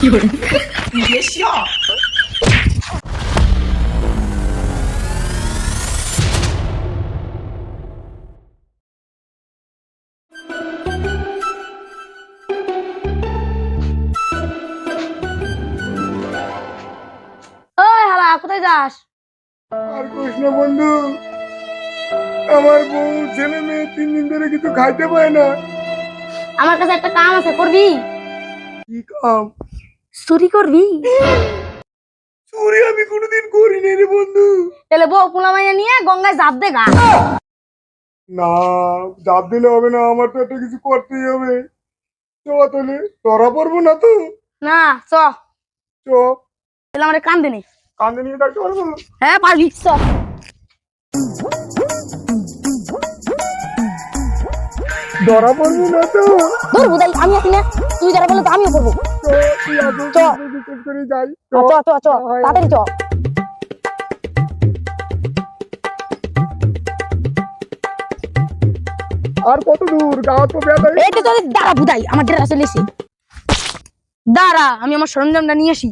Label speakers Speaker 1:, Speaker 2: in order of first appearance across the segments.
Speaker 1: 你别笑。
Speaker 2: ওই হালা কোথায় যাস
Speaker 3: আর কৃষ্ণ বন্ধু আমার বউ ছেলে মেয়ে তিন দিন ধরে কিছু খাইতে পায় না
Speaker 2: আমার কাছে একটা কাম আছে করবি
Speaker 3: কি কাম
Speaker 2: চুরি করবি?
Speaker 3: চুরি আমি কোনোদিন করিনি রে বন্ধু।
Speaker 2: তাহলে বউ পোলা মাইয়া নিয়ে গঙ্গায় জাপ দে গা।
Speaker 3: না চাপ দিলে হবে না আমার তো একটা কিছু করতেই হবে। চ তাহলে ধরা পড়ব না তো?
Speaker 2: না চ।
Speaker 3: চ।
Speaker 2: তাহলে আমার কান দিনি
Speaker 3: কান্দে নিয়ে ডাকতে পারব
Speaker 2: হ্যাঁ পারবি চ।
Speaker 3: ধরা পড়ব না তো।
Speaker 2: ধর বুদাই আমি আছি না। তুই যারা বলে তো আমিও করব।
Speaker 3: চ, তুই আগে
Speaker 2: চ।
Speaker 3: বিশ্বাস করে যাই। চ।
Speaker 2: চ চ চ তাড়াতাড়ি চ।
Speaker 3: আর কত দূর? গাঁও তো ব্যথা
Speaker 2: এই তো দাঁড়া বুদাই আমার ডেরা চলে এসে দাঁড়া আমি আমার সরঞ্জামটা নিয়ে আসি।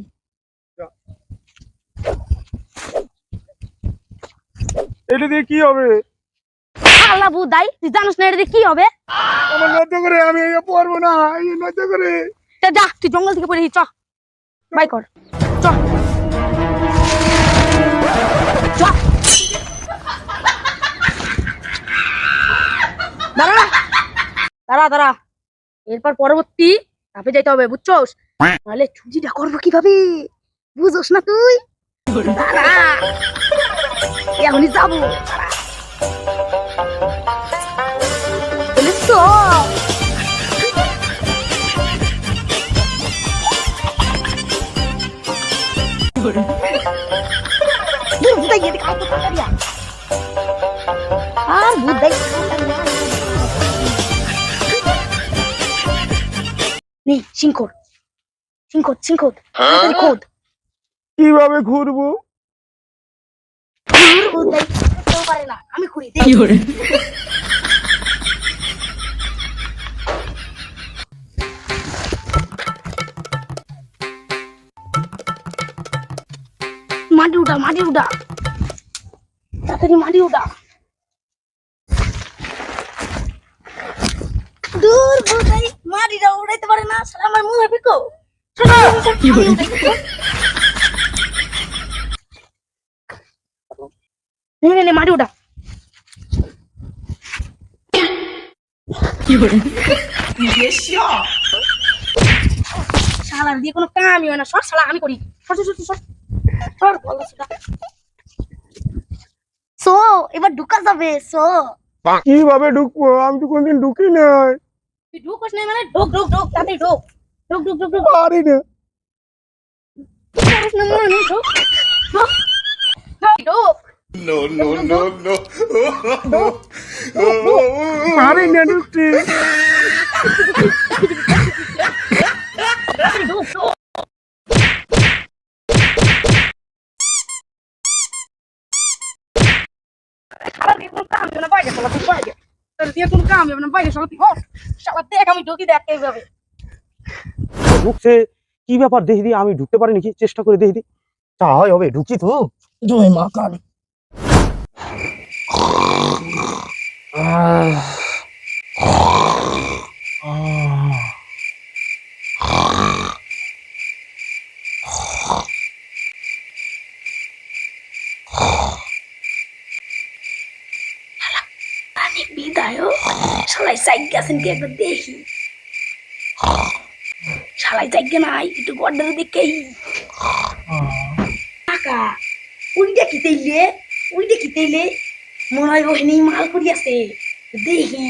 Speaker 3: এটা দিয়ে কি হবে?
Speaker 2: আল্লাহ বুদাই তুই জানিস না এটা কি হবে?
Speaker 3: আমার করে আমি এই পড়ব না এই করে।
Speaker 2: তা যা তুই জঙ্গল থেকে পড়ে চ। বাই কর। চ। চ। দাঁড়া দাঁড়া দাঁড়া। এরপর পরবর্তী ধাপে যাইতে হবে বুঝছোস? নাহলে চুরিটা করব কীভাবে? বুঝোস না তুই? দাঁড়া। এখনই যাব। দাঁড়া। দূর বুদাই এদিকে আয় তো তাড়াতাড়ি আর বুদাই তাড়াতাড়ি আয়। নে সিংকর সিংকর সিংকর তাড়াতাড়ি খোদ
Speaker 3: কীভাবে ঘুরবো
Speaker 2: পারে না আমি খুঁড়ি মাটি উঠা মাটি উঠা। তাড়াতাড়ি মাটি উঠা। দূর বুঝাই মাটিটা উড়াইতে পারে না সারা আমার মুখে পিকো। কি মাটি উঠা। কি দিয়ে কোনো কামই হয় না সব শালা আমি করি। সর সর সর। সর সর বলো সেটা সো এবার ঢুকা যাবে সো
Speaker 3: কীভাবে ঢুকবো আমি তো কোনদিন ঢুকি নাই
Speaker 2: তুই ঢুকোস না মানে ঢোক ঢোক ঢোক তাড়াতাড়ি ঢোক ঢোক ঢোক ঢোক ঢোক
Speaker 3: পারি না
Speaker 2: পারিস না মানে ঢোক ঢোক ঢোক ঢোক
Speaker 4: No, no, no, no.
Speaker 3: পারি না ঢুকতে
Speaker 2: কোনো কাম না বাইরে শালা তুই বাইরে তোর দিয়ে কোনো কাম না বাইরে শালা তুই শালা দেখ আমি ঢুকি দেখ এইভাবে
Speaker 5: ঢুকছে কি ব্যাপার? দেখি দি আমি ঢুকতে পারি নাকি চেষ্টা করে দেখি দি তা হয় হবে ঢুকি তো।
Speaker 2: জয় মা কালী।
Speaker 5: আহ। আহ।
Speaker 2: আমি বিদায়ক শালাই জায়গা আছেন কি একবার দেখি? শালাই জায়গা নাই একটু গড্ডার দেখেই কাকা উইটা কিতেইলে উইটা কিতেইলে মনে হয় ওখানে মাল করি আছে। দেখি।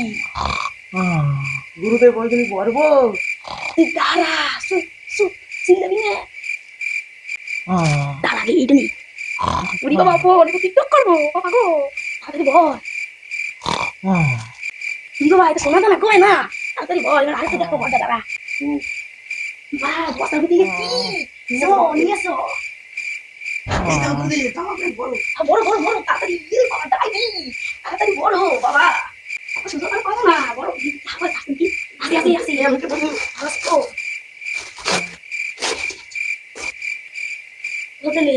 Speaker 5: গুরুদেব ওইখানে বলব
Speaker 2: তুই দাঁড়া সু সু চিল্লাবি না। দাঁড়া এইটা নি। উড়ি বাবা বল টিকটক করব? বাবা গো তাড়াতাড়ি বল। উড়ি বাবা এটা শোনা না। কয় না তাড়াতাড়ি বল এবার আরেকটা দেখো গড্ডা দাঁড়া। বা বসার ভিতরে কি? চো নিয়ে হ্যাঁ, বড়। বড় বড় তাড়াতাড়ি ইয়ে বাবা দাঁড়াই তাড়াতাড়ি বড় বাবা। সুন্দর করে করো না বড়। আবার আসি আসি আসি আমাকে বলি। আসো। হোটেলে।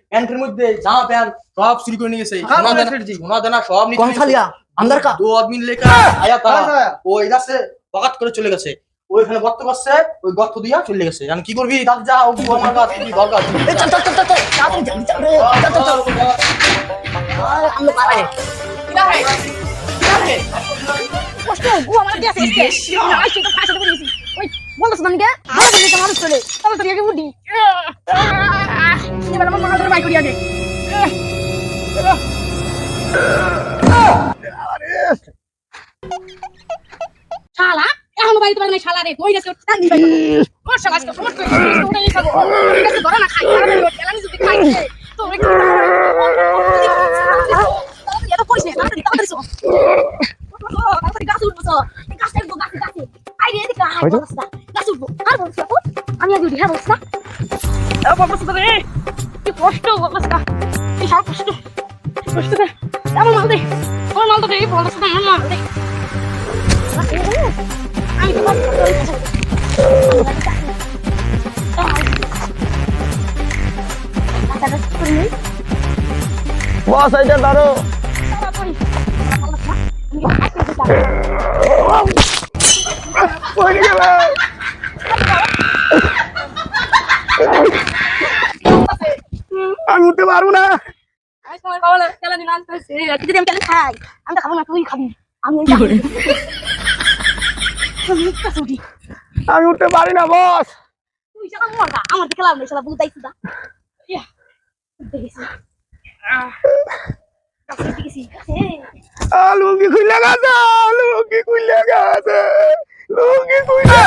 Speaker 6: প্যান্টের মধ্যে জামা প্যান্ট সব চুরি করে নিয়ে গেছে। হ্যাঁ, সোনা দানা সব নিয়ে আন্দার হ্যাঁ, হ্যাঁ, বকাত করে চলে গেছে। ওইখানে গর্ত করছে ওই গর্ত দিয়া চলে গেছে। আমি কি করবি? তাতে যা ও আমার কাজ কি দরকার
Speaker 7: চল চল চল চল তাড়াতাড়ি যাবি চল রে। চল চল চল। আর আমরা পারে না রে। না রে
Speaker 2: কষ্ট গু আমার দিয়ে আছে বেশি না সেটা ফাঁসে করে দিছি ওই বলছ না কে? বলছ না মানুষ চলে তবে তোর আগে উঠি এবার আমার মনে হয় বাইক করি আগে শালা এখন বাড়িতে পারে না শালা রে কই গেছে টানি বাই ওর শালা আজকে সমস্ত ওটা নিয়ে খাব ঠিক আছে ধরে না খাই। সারা দিন খেলা যদি খাই তো একটু এটা কইছে তাড়াতাড়ি তাড়াতাড়ি চল তাড়াতাড়ি গাছ উঠবো চল গাছ উঠবো গাছে গাছে। আই রে এদিকে আয় বলছটা গাছ উঠবো আর বলছটা আমি আগে উঠি হ্যাঁ বলছটা এ বলছটা রে কি কষ্ট বলতেছে এই সব কষ্ট কষ্ট না আমার মাল দে আমার মাল তো দে বলতেছে না আমার মাল দে। আমি তো বস এটা যদি আমি খেলে খাই আমি তো খাব না তুই খাবি আমি আমি
Speaker 5: উঠতে পারি না, বস।
Speaker 2: তুই শালা আমার দিকে লাভ নেই শালা বুঝাইছি দা দেখেছি কাছে দেখেছি কাছে
Speaker 5: আ লুঙ্গি খুলে গেছে, লুঙ্গি খুলে গেছে। লুঙ্গি খুলে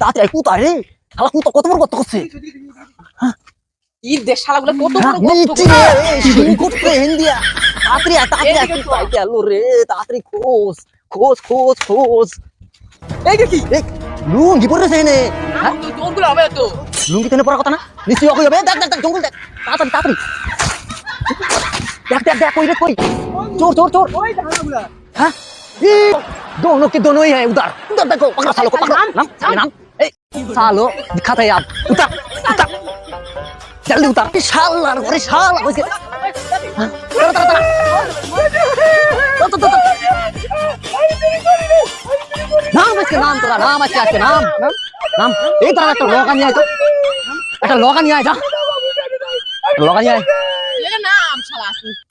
Speaker 7: তাড়াতাড়ি কত হিন্দিয়া আয় রে তাড়াতাড়ি লুঙ্গি
Speaker 1: পরে
Speaker 7: লুঙ্গি পড়ার কথা না নিশ্চয়ই দেখ দেখ দেখ জঙ্গল দেখ তাড়াতাড়ি তাড়াতাড়ি দেখ দেখ দেখ কই রে কই চোর চোর চোর हाँ ये दोनों के दोनों ही है उधर उधर देखो पकड़ो सालों को पकड़ो नाम साले नाम ए सालो दिखाता है आप उतर उतर जल्दी उतर ये शाला अरे शाला उसके हाँ, तरा तरा तरा तो तो तो तो नाम इसके नाम तेरा नाम अच्छा इसके नाम नाम नाम एक तरह का लोगा नहीं आया तो একটা লগা নিয়ে আয় যা লগা নিয়ে আয়
Speaker 1: এর নাম শালা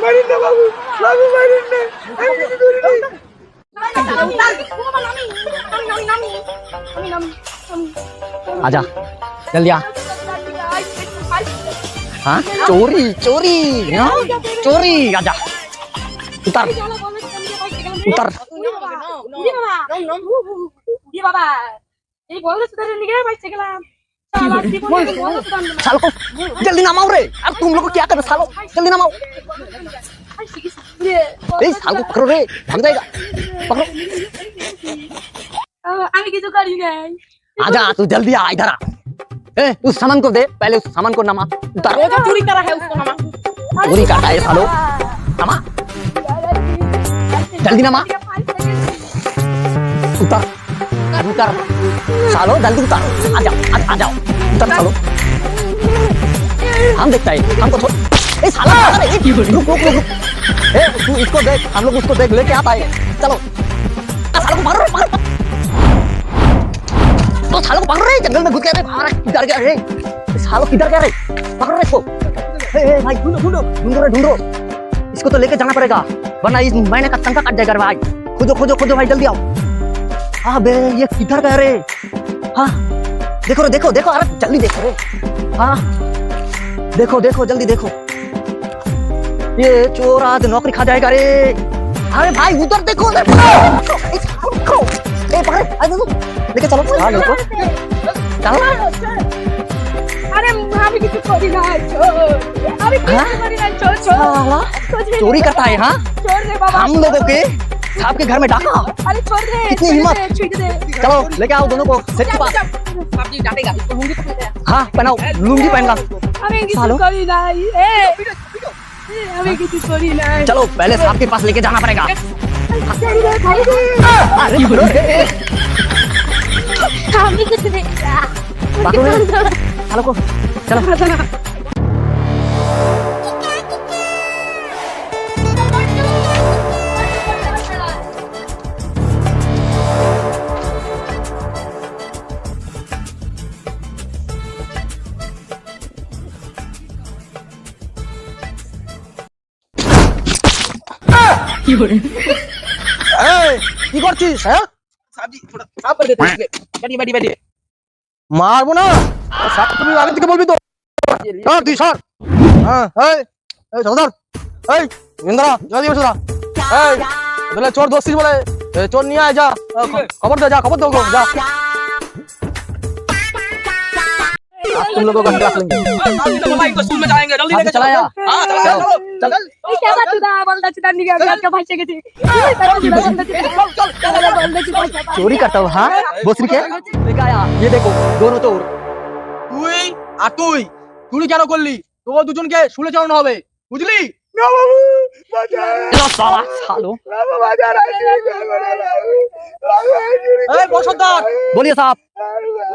Speaker 5: মারিন না বাবু বাবু মারিন না আমি কিছু করি নাই
Speaker 7: आजा जल्दी आ हाँ चोरी चोरी हाँ? चोरी आजा उतर उतर
Speaker 2: বাবা এই বললে সুদারে নিয়ে বাইছে গেলাম শালা জীবনে বললে সুদার
Speaker 7: सालों को जल्दी नामाओ रे अब तुम लोग को क्या कर सालों जल्दी नामाओ ए साल को पकड़ो रे भाग जाएगा पकड़ो
Speaker 2: আমি কিছু করি নাই
Speaker 7: आजा तू जल्दी आ इधर आ ए उस सामान को दे पहले उस सामान को नमा उतार
Speaker 1: वो जो चोरी करा है उसको मामा
Speaker 7: चोरी करता है सालो नमा जल्दी ना माँ उतर उतर सालो जल्दी उतर आ जाओ आ, जाओ उतर सालो हम देखता है हमको छोड़ ए साला रुक रुक रुक रुक ए तू इसको देख हम लोग उसको देख लेके आता है चलो सालो मारो मारो तो सालो को पकड़ रहे जंगल में घुस गया रे भाग किधर गया रे सालो किधर गया रे पकड़ रहे इसको ए, भाई ढूंढो ढूंढो ढूंढो रे ढूंढो इसको तो लेके जाना पड़ेगा वरना इस महीने का तनखा कट जाएगा भाई खोजो खोजो खोजो भाई जल्दी आओ अबे ये किधर गए रे? हाँ देखो रे देखो देखो अरे जल्दी देखो रे। हाँ देखो देखो जल्दी देखो। ये चोर आज नौकरी खा जाएगा रे। अरे भाई उधर देखो उधर देखो। ए पकड़ आज देखो लेके चलो। चलो।
Speaker 2: अरे भाभी
Speaker 7: की
Speaker 2: चोरी ना चोर। अरे
Speaker 7: हाँ?
Speaker 2: हाँ, हाँ।
Speaker 7: चोरी करता है हाँ? हम लोगों के आपके घर में डाका
Speaker 2: अरे छोड़ दे इतनी
Speaker 7: हिम्मत चलो लेके आओ दोनों को सेट के पास
Speaker 1: आप जी डांटेगा इसको लूँगी पहनना
Speaker 7: हाँ पहनाओ लूँगी
Speaker 2: पहनगा
Speaker 7: अबे
Speaker 2: इनकी सॉरी ना ए अबे किसी सॉरी ना
Speaker 7: चलो पहले साहब के पास लेके जाना पड़ेगा अरे
Speaker 2: ब्रो काम ही
Speaker 7: कुछ नहीं चलो चलो चलो কি করছিস হ্যাঁ
Speaker 6: সাবজি थोड़ा साफ कर देते हैं इसलिए बैठिए बैठिए बैठिए
Speaker 7: মারবো না সাপ তুমি আগে থেকে বলবি তো সর তুই সর হ্যাঁ এই এই সর্দার এই ইন্দ্রা জলদি বসে এই বলে চোর দোষিস বলে এ, চোর নিয়ে আয় যা আ, খ- খবর দে যা খবর দে ওকে, যা आज तुम लोगों का क्लास लेंगे
Speaker 6: भाई को स्कूल में जाएंगे जल्दी
Speaker 7: हाँ,
Speaker 6: लेके
Speaker 7: चला
Speaker 6: चलो
Speaker 7: या।
Speaker 6: हां चला
Speaker 7: चलो,
Speaker 6: चलो
Speaker 7: चल
Speaker 2: এই কেবা চুদা বলদা চুদা নিগে আমি আজকে ভাইসে গেছি বলদা চুদা চল চল বলদা চুদা
Speaker 7: चोरी करता हूँ हाँ बोसरी के लेके आया ये देखो दोनों चोर
Speaker 6: তুই আর তুই চুরি কেন করলি তোকে দুজনকে শুলে চালানো হবে বুঝলি
Speaker 3: না বাবু বাজার
Speaker 7: चलो साला सालो
Speaker 3: বাবু বাজার আইছি করবো না বাবু বাবু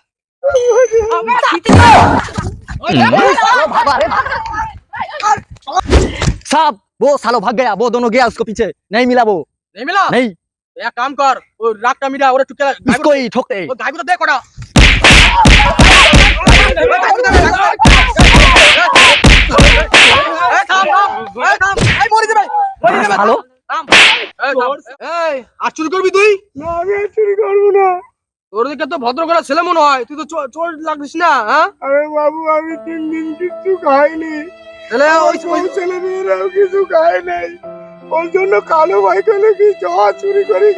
Speaker 7: साहब वो सालो भाग गया वो दोनों गया उसको पीछे नहीं मिला वो
Speaker 6: नहीं मिला
Speaker 7: नहीं
Speaker 6: এক কাম কর ওই রাগটা মিটা ওরে চুপকে
Speaker 7: इसको ही ठोकते
Speaker 6: ও গাইবো দে কোটা এই থাম থাম এই থাম এই মরে যাবে মরে যাবে
Speaker 7: সালো
Speaker 6: থাম এই থাম এই আর চুরি করবি তুই
Speaker 3: না আমি আর চুরি করবো না
Speaker 6: তোর দিকে তো ভদ্র করা ছেলে মনে হয়। তুই তো চোর- না হ্যাঁ?
Speaker 3: আরে বাবু আমি তিন দিন কিচ্ছু খাইনি।
Speaker 6: তাহলে ওই
Speaker 3: ওই ছেলে মেয়েরাও কিছু খায় নাই। ওর জন্য কালো ভাই কলে কি চুরি করি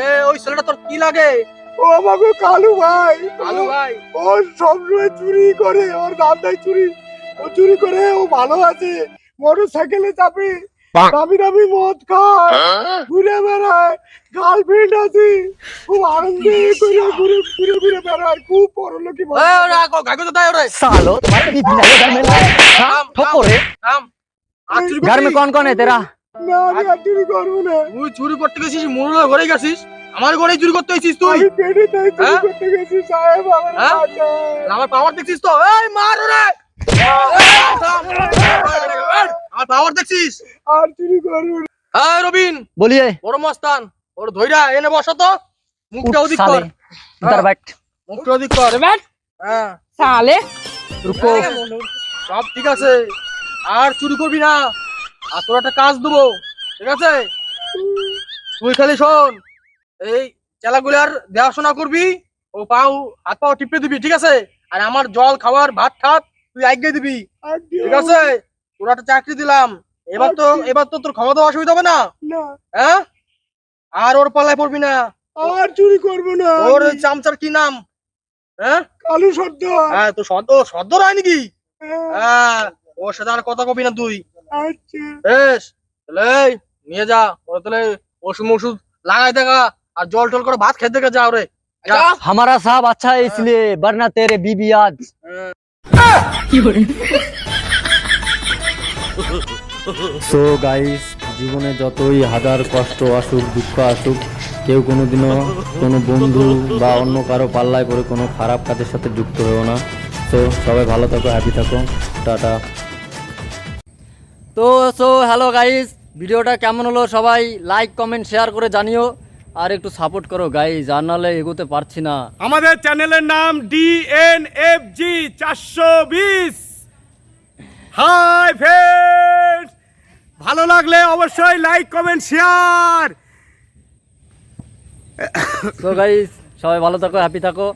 Speaker 6: এ ওই ছেলেটা তোর কি লাগে?
Speaker 3: ও আমাকে কালু ভাই।
Speaker 6: ভালো ভাই?
Speaker 3: ও সবসময় চুরি করে ওর দাদাই চুরি ও চুরি করে ও ভালো আছে। মোটর সাইকেলে চাপে। দামি দামি মদ খায় ঘুরে বেড়ায় গার্লফ্রেন্ড আছে খুব আনন্দে করে ঘুরে ঘুরে ঘুরে বেড়ায় খুব বড় লোকি
Speaker 6: এই ওরে গাইবো তো দে ওরে
Speaker 7: सालो तुम्हारे भी भी नहीं है घर में हाँ, ठोको रे
Speaker 6: থাম আর চুরি
Speaker 7: घर में
Speaker 6: করবি?
Speaker 7: कौन कौन है तेरा
Speaker 3: না আমি আর চুরি করবো না
Speaker 6: তুই চুরি করতে গেছিস মোড়লের ঘরে গেছিস আমার ঘরে চুরি করতে এসেছিস তুই
Speaker 3: আমি পেটে তাই চুরি
Speaker 6: হ্যাঁ?
Speaker 3: করতে গেছি সাহেব আমার
Speaker 6: হ্যাঁ?
Speaker 3: বাঁচান।
Speaker 6: আমার পাওয়ার দেখছিস তো এই মার ওরে হ্যাঁ। হ্যাঁ। আর চুরি করবি না। আর তোর একটা কাজ দেবো। ঠিক আছে? তুই খালি শোন। এই চেলাগুলার দেখাশোনা করবি। ও পাও হাত পাও টিপে দিবি ঠিক আছে? আর আমার জল খাওয়ার ভাত খাত তুই আগে দিবি
Speaker 3: আর দিও
Speaker 6: ঠিক আছে তোর একটা চাকরি দিলাম এবার তো এবার তো তোর খাওয়া দাওয়া অসুবিধা হবে না
Speaker 3: না
Speaker 6: হ্যাঁ আর ওর পাল্লায় পড়বি না
Speaker 3: আর চুরি করবো না
Speaker 6: ওর ওই চামচার কি নাম হ্যাঁ
Speaker 3: কালু সর্দার
Speaker 6: হ্যাঁ তো সদ ও সদ্য হয় নাকি হ্যাঁ ওর সাথে আর কথা কবি না তুই
Speaker 3: আচ্ছা
Speaker 6: বেশ তাহলে এই, নিয়ে যা ওরা তাহলে ওষুধ মষুধ লাগাই দেখা আর জল টল করে ভাত খেতে দেখা যা ওরে যা
Speaker 7: हमारा साहब अच्छा है इसलिए वरना तेरे बीबी आज
Speaker 8: সো গাইস জীবনে যতই হাজার কষ্ট আসুক, দুঃখ আসুক, কেউ কোনোদিনও কোনো বন্ধু বা অন্য কারও পাল্লায় পড়ে কোনো খারাপ কাজের সাথে যুক্ত হয়েও না। তো সবাই ভালো থাকো হ্যাপি থাকো। টাটা। তো সো হ্যালো গাইস ভিডিওটা কেমন হলো সবাই লাইক কমেন্ট শেয়ার করে জানিও। আর একটু সাপোর্ট করো গাইস আর নাহলে এগোতে পারছি না।
Speaker 3: আমাদের চ্যানেলের নাম ডি এন এফ জি চারশো বিশ। হাই ফ্রেন্ডস ভালো লাগলে অবশ্যই like comment share
Speaker 8: so guys সবাই ভালো থাকো হ্যাপি থাকো।